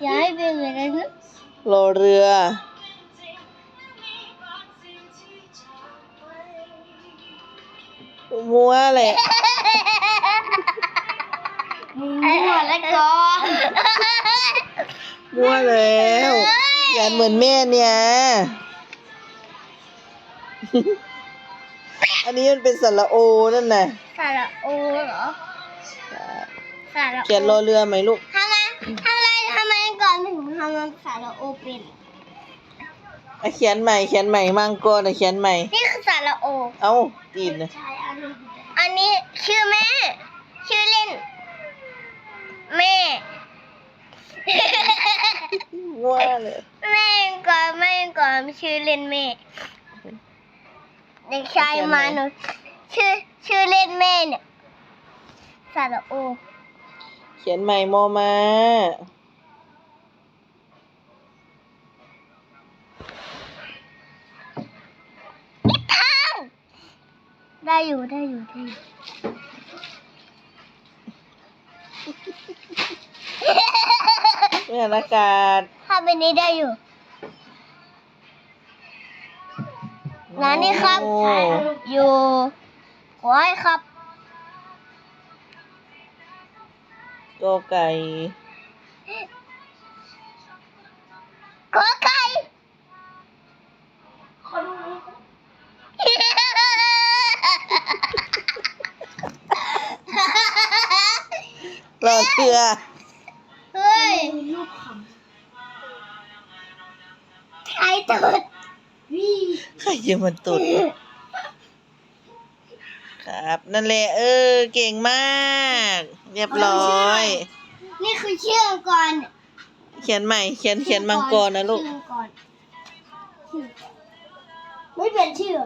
อย่าให้เป็นเหมือนกันนะรอเรือ มัวแหละมั่วแล้วก่อนมัวแล้วอย่าเหมือนแม่เนี่ย อันนี้มันเป็นสระโอนั่นน่ะสระโอเหรอสระโอเขียนรอเรือไหมลูก อนถึงทำมันสระโอเป็น อะเขียนใหม่เขียนใหม่มังกรอะเขียนใหม่ นี่คือสระโอ เอ้าตีนนะอันนี้ชื่อแม่ ชื่อเล่น แม่มัวเลยแม่ก่อนแม่ก่อนชื่อเล่นแม่เด็กชายมาหนูชื่อชื่อเล่นแม่เนี่ยสระโอ เขียนใหม่มอมา ได้อยู่ได้อยู่ได้อยู่ไม่อากาศถ้าเป็นนี้ได้อยู่งานนี้ครับ โอ้อยู่ขอให้ครับกอไก่ขอไก่ รอเรือเฮ้ยใครตุดใครจะมันตุดครับ นั่นแหละเออ เก่งมาก เรียบร้อย นี่คือชื่อองค์ก่อนเขียนใหม่ เขียนเขียนมังกรนะลูกชื่อองค์รชื่อไม่เป็นชื่อ